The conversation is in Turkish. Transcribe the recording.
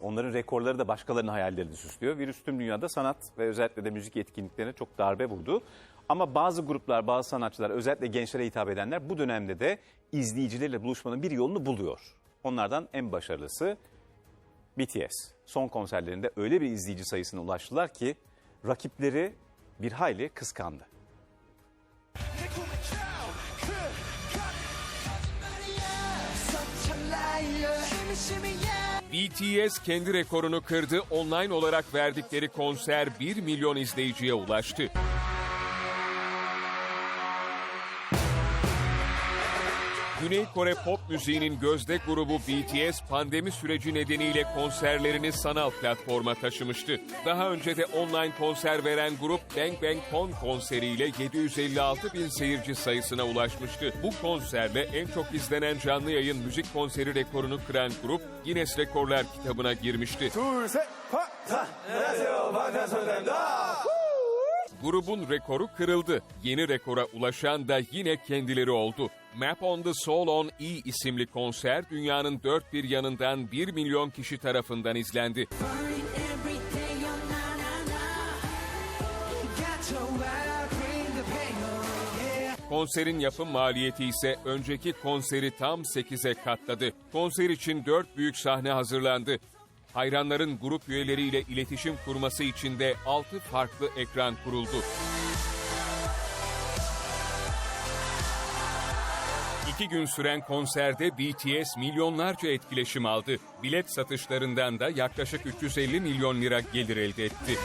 Onların rekorları da başkalarının hayallerini süslüyor. Virüs tüm dünyada sanat ve özellikle de müzik etkinliklerine çok darbe vurdu. Ama bazı gruplar, bazı sanatçılar, özellikle gençlere hitap edenler bu dönemde de izleyicilerle buluşmanın bir yolunu buluyor. Onlardan en başarılısı BTS. Son konserlerinde öyle bir izleyici sayısına ulaştılar ki rakipleri bir hayli kıskandı. BTS kendi rekorunu kırdı. Online olarak verdikleri konser 1 milyon izleyiciye ulaştı. Güney Kore pop müziğinin gözde grubu BTS pandemi süreci nedeniyle konserlerini sanal platforma taşımıştı. Daha önce de online konser veren grup Bang Bang Con konseriyle 756 bin seyirci sayısına ulaşmıştı. Bu konserle en çok izlenen canlı yayın müzik konseri rekorunu kıran grup Guinness Rekorlar kitabına girmişti. 둘, 셋, 파! 자, 안녕하세요. 방탄소년단입니다. Grubun rekoru kırıldı. Yeni rekora ulaşan da yine kendileri oldu. Map on the Soul on E isimli konser dünyanın dört bir yanından 1 milyon kişi tarafından izlendi. Konserin yapım maliyeti ise önceki konseri tam 8'e katladı. Konser için 4 büyük sahne hazırlandı. Hayranların grup üyeleriyle iletişim kurması için de 6 farklı ekran kuruldu. İki gün süren konserde BTS milyonlarca etkileşim aldı. Bilet satışlarından da yaklaşık 350 milyon lira gelir elde etti.